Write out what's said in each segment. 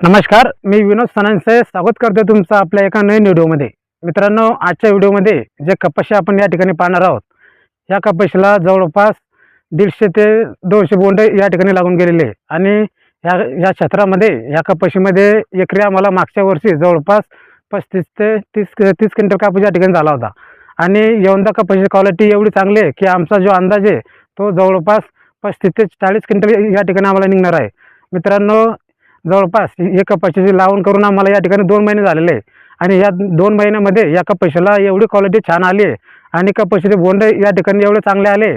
नमस्कार मी विनोद सनांचे स्वागत करतो तुमचं आपल्या एका नवीन व्हिडिओमध्ये. मित्रांनो आजच्या व्हिडिओमध्ये जे कपाशी आपण या ठिकाणी पाहणार आहोत या कपाशीला जवळपास दीडशे ते दोनशे बोंड या ठिकाणी लागून गेलेले आणि ह्या या क्षेत्रामध्ये या कपाशीमध्ये एकरी आम्हाला मागच्या वर्षी जवळपास पस्तीस ते तीस तीस क्विंटल कापूस या ठिकाणी झाला होता. आणि यवंदा कपाशीची क्वालिटी एवढी चांगली आहे की आमचा जो अंदाज आहे तो जवळपास पस्तीस ते चाळीस क्विंटल या ठिकाणी आम्हाला निघणार आहे. मित्रांनो जवळपास एका कपाशीची लावण करून आम्हाला या ठिकाणी दोन महिने झालेले आहे. आणि या दोन महिन्यामध्ये या कपाशीला एवढी क्वालिटी छान आली आहे. आणि कपाशीचे बोंड या ठिकाणी एवढे चांगले आले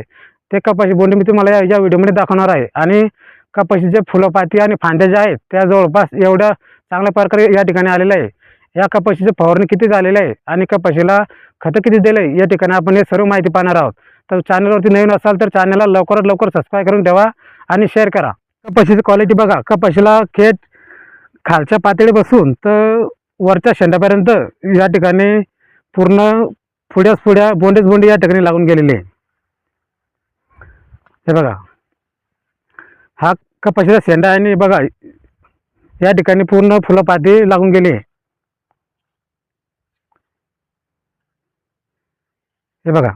ते कपाशी बोंड मी तुम्हाला या या व्हिडिओमध्ये दाखवणार आहे. आणि कपाशीचे फुलंपाती आणि फांद्या ज्या आहेत त्या जवळपास एवढ्या चांगल्या प्रकारे या ठिकाणी आलेल्या आहे. या कपाशीचे फवारणी किती झालेलं आहे आणि कपाशीला खतं किती दिलं आहे या ठिकाणी आपण हे सर्व माहिती पाहणार आहोत. तर चॅनलवरती नवीन असाल तर चॅनलला लवकरात लवकर सबस्क्राईब करून ठेवा आणि शेअर करा. कपाशीची क्वालिटी बघा. कपाशीला खेट खालच्या पातळीपासून तर वरच्या शेंड्यापर्यंत या ठिकाणी पूर्ण पुढ्याच पुढ्या बोंडेच बोंडे या ठिकाणी लागून गेलेले हे बघा. हा कपाशीचा शेंडा आहे आणि बघा या ठिकाणी पूर्ण फुलं पाती लागून गेली आहे. हे बघा.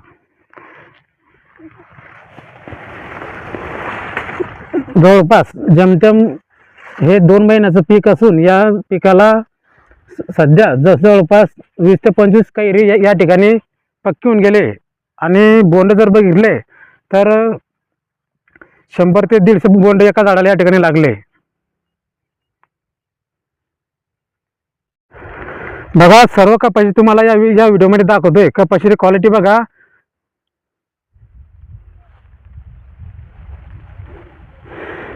जवळपास जमतेम हे दोन महिन्याचं पीक असून या पिकाला सध्या जस जवळपास वीस ते पंचवीस कैरी या- या ठिकाणी पक्की होऊन गेले आणि बोंड जर बघितले तर शंभर ते दीडशे बोंड एका झाडाला या ठिकाणी लागले. बघा सर्व कपाशी तुम्हाला या या व्हिडिओमध्ये दाखवतोय. कपाशीची क्वालिटी बघा.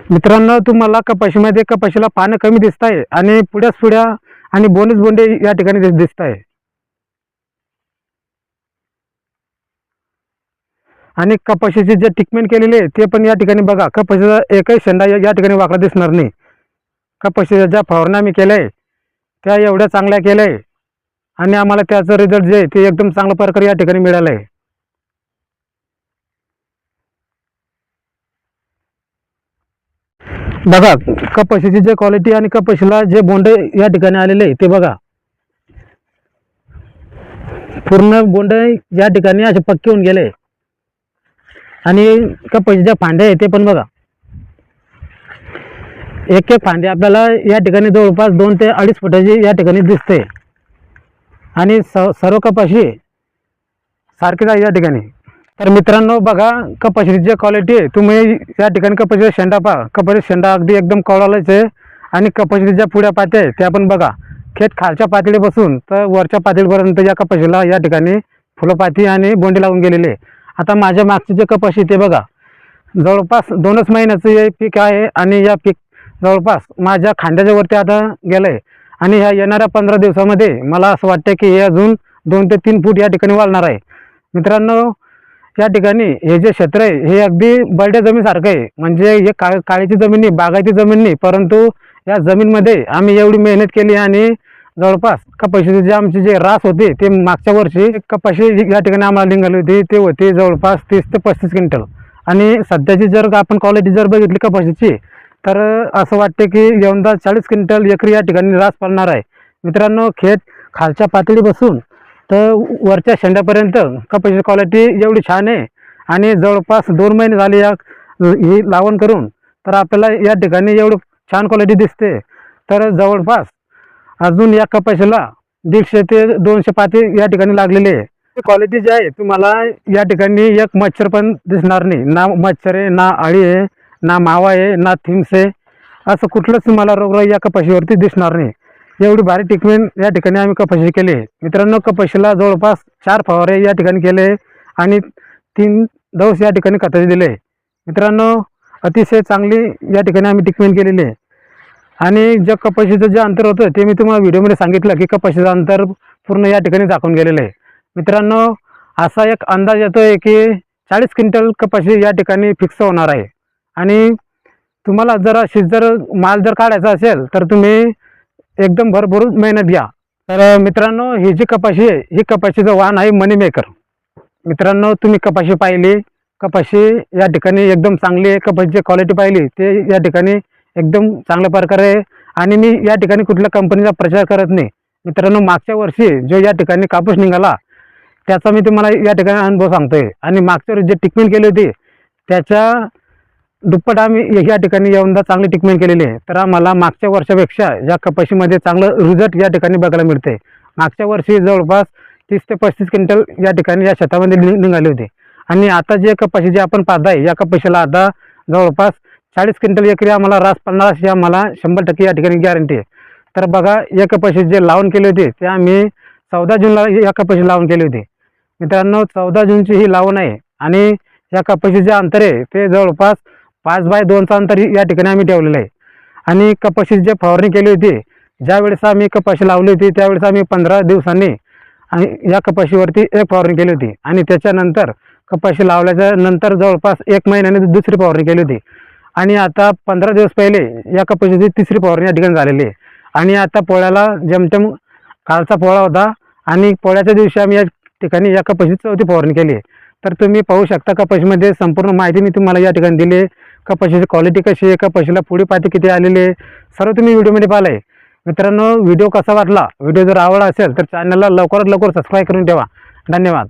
मित्रांनो तुम्हाला कपाशीमध्ये कपाशीला पानं कमी दिसत आहे आणि पुढ्याच पुढ्या आणि बोनस बोंडे या ठिकाणी दिस दिसत आहे आणि कपाशीचे जे ट्रीटमेंट केलेले आहे ते पण या ठिकाणी बघा. कपाशीचा एकही शेंडा या ठिकाणी वाकडा दिसणार नाही. कपाशीच्या ज्या फवारण्या आम्ही केल्या आहे त्या एवढ्या चांगल्या केल्या. आहे आणि आम्हाला त्याचं रिझल्ट जे आहे ते एकदम चांगल्या प्रकारे या ठिकाणी मिळालं आहे बघा कपाशीची जे क्वालिटी आणि कपाशीला जे बोंड या ठिकाणी आलेले आहे ते बघा. पूर्ण बोंडे या ठिकाणी असे पक्के होऊन गेले. आणि कपाशीच्या फांद्या आहे ते पण बघा. एक एक फांदे आपल्याला या ठिकाणी जवळपास दोन ते अडीच फुटाची या ठिकाणी दिसते. आणि स सर्व कपाशी सारखेच आहे या ठिकाणी. तर मित्रांनो बघा कपाशीची जी क्वालिटी आहे तुम्ही या ठिकाणी कपाशीचा शेंडा पहा. कपाशी शेंडा अगदी एकदम कवळालाच आहे आणि कपाशीच्या ज्या पुढ्या पात्या आहे त्या पण बघा. खेत खालच्या पातळीपासून तर वरच्या पातळीपर्यंत या कपाशीला या ठिकाणी फुलंपाती आणि बोंडी लावून गेलेली आहे. आता माझ्या मागचे जे कपाशी ते बघा. जवळपास दोनच महिन्याचं हे पीक आहे आणि या पीक जवळपास माझ्या खांद्याच्या वरती आता गेलं आहे आणि ह्या येणाऱ्या पंधरा दिवसामध्ये मला असं वाटतं की हे अजून दोन ते तीन फूट या ठिकाणी वाढणार आहे. मित्रांनो या ठिकाणी हे जे क्षेत्र आहे हे अगदी बरड्या जमीनसारखं आहे. म्हणजे हे का काळीची जमीन नाही बागायती जमीन नाही परंतु या जमीनमध्ये आम्ही एवढी मेहनत केली आणि जवळपास कपाशीचे जे आमचे जे रास होते ते मागच्या वर्षी कपाशी या ठिकाणी आम्हाला निघाली होती ते होते जवळपास तीस ते पस्तीस क्विंटल. आणि सध्याची जर आपण क्वालिटी जर बघितली कपाशीची तर असं वाटते की यंदा चाळीस क्विंटल एकरी या ठिकाणी रास पडणार आहे. मित्रांनो खेत खालच्या पातळीपासून तर वरच्या शेंड्यापर्यंत कपाशीची क्वालिटी एवढी छान आहे. आणि जवळपास दोन महिने झाले या ही लावण करून तर आपल्याला या ठिकाणी एवढं छान क्वालिटी दिसते. तर जवळपास अजून या कपाशीला दीडशे ते दोनशे पाती या ठिकाणी लागलेली आहे. क्वालिटी जी आहे तुम्हाला या ठिकाणी एक मच्छर पण दिसणार नाही. ना मच्छर आहे ना अळी आहे ना मावा आहे ना थिम्स आहे. असं कुठलंच तुम्हाला रोगराई या कपाशीवरती दिसणार नाही. एवढी भारी ट्रीटमेंट या ठिकाणी आम्ही कपाशी केली आहे. मित्रांनो कपाशीला जवळपास चार फवारे या ठिकाणी केले आणि तीन डोस या ठिकाणी खताचे दिले मित्रांनो अतिशय चांगली या ठिकाणी आम्ही ट्रीटमेंट केलेली आहे. आणि जे कपाशीचं जे अंतर होतं ते मी तुम्हाला व्हिडिओमध्ये सांगितलं की कपाशीचं अंतर पूर्ण या ठिकाणी दाखवून गेलेलं आहे. मित्रांनो असा एक अंदाज येतो आहे की चाळीस क्विंटल कपाशी या ठिकाणी फिक्स होणार आहे. आणि तुम्हाला जर अशी जर माल जर काढायचा असेल तर तुम्ही एकदम भरभरून मेहनत घ्या. तर मित्रांनो ही जी कपाशी आहे ही कपाशीचं वाहन आहे मनी मेकर मित्रांनो तुम्ही कपाशी पाहिली कपाशी या ठिकाणी एकदम चांगली आहे कपाशीची क्वालिटी पाहिली ते या ठिकाणी एकदम चांगल्या प्रकारे आणि मी या ठिकाणी कुठल्या कंपनीचा प्रचार करत नाही. मित्रांनो मागच्या वर्षी जो या ठिकाणी कापूस निघाला त्याचा मी तुम्हाला या ठिकाणी अनुभव सांगतोय. आणि मागच्या वर्षी जे ट्रीटमेंट केली होती त्याच्या दुप्पट आम्ही या ठिकाणी यंदा चांगली ट्रीटमेंट केलेली आहे. तर आम्हाला मागच्या वर्षापेक्षा या कपाशीमध्ये चांगलं रिझल्ट या ठिकाणी बघायला मिळते मागच्या वर्षी जवळपास तीस ते पस्तीस क्विंटल या ठिकाणी या शेतामध्ये नि- निघाले होते. आणि आता जे कपाशी जे आपण पाहत आहे या कपाशीला आता जवळपास चाळीस क्विंटल एकरी आम्हाला रास पन्नास अशी आम्हाला शंभर टक्के या ठिकाणी गॅरंटी आहे. तर बघा या कपाशी जे लावून केले होते ते आम्ही चौदा जूनला या कपाशी लावून केली होती. मित्रांनो चौदा जूनची ही लावून आहे आणि या कपाशीचे अंतर आहे ते जवळपास पाच बाय दोनचा अंतर या ठिकाणी आम्ही ठेवलेलं आहे. आणि कपाशी जे फवारणी केली होती ज्यावेळेस आम्ही कपाशी लावली होती त्यावेळेस आम्ही पंधरा दिवसांनी आणि या कपाशीवरती एक फवारणी केली होती. आणि त्याच्यानंतर कपाशी लावल्याच्या नंतर जवळपास एक महिन्याने दुसरी फवारणी केली होती. आणि आता पंधरा दिवस पहिले या कपाशीची तिसरी फवारणी या ठिकाणी झालेली आहे. आणि आता पोळ्याला जमतेम कालचा पोळा होता आणि पोळ्याच्या दिवशी आम्ही या ठिकाणी या कपाशीची चौथी फवारणी केली आहे. तर तुम्ही पाहू शकता कपाशीमध्ये संपूर्ण माहिती मी तुम्हाला या ठिकाणी दिली आहे. कपाशीची क्वालिटी कशी आहे? कपाशीला पुढे पाती किती आलेली आहे? सर्व तुम्ही व्हिडिओमध्ये पाहिलं आहे मित्रांनो व्हिडिओ कसा वाटला? व्हिडिओ जर आवड असेल तर चॅनलला लवकरात लवकर सबस्क्राईब करून ठेवा. धन्यवाद.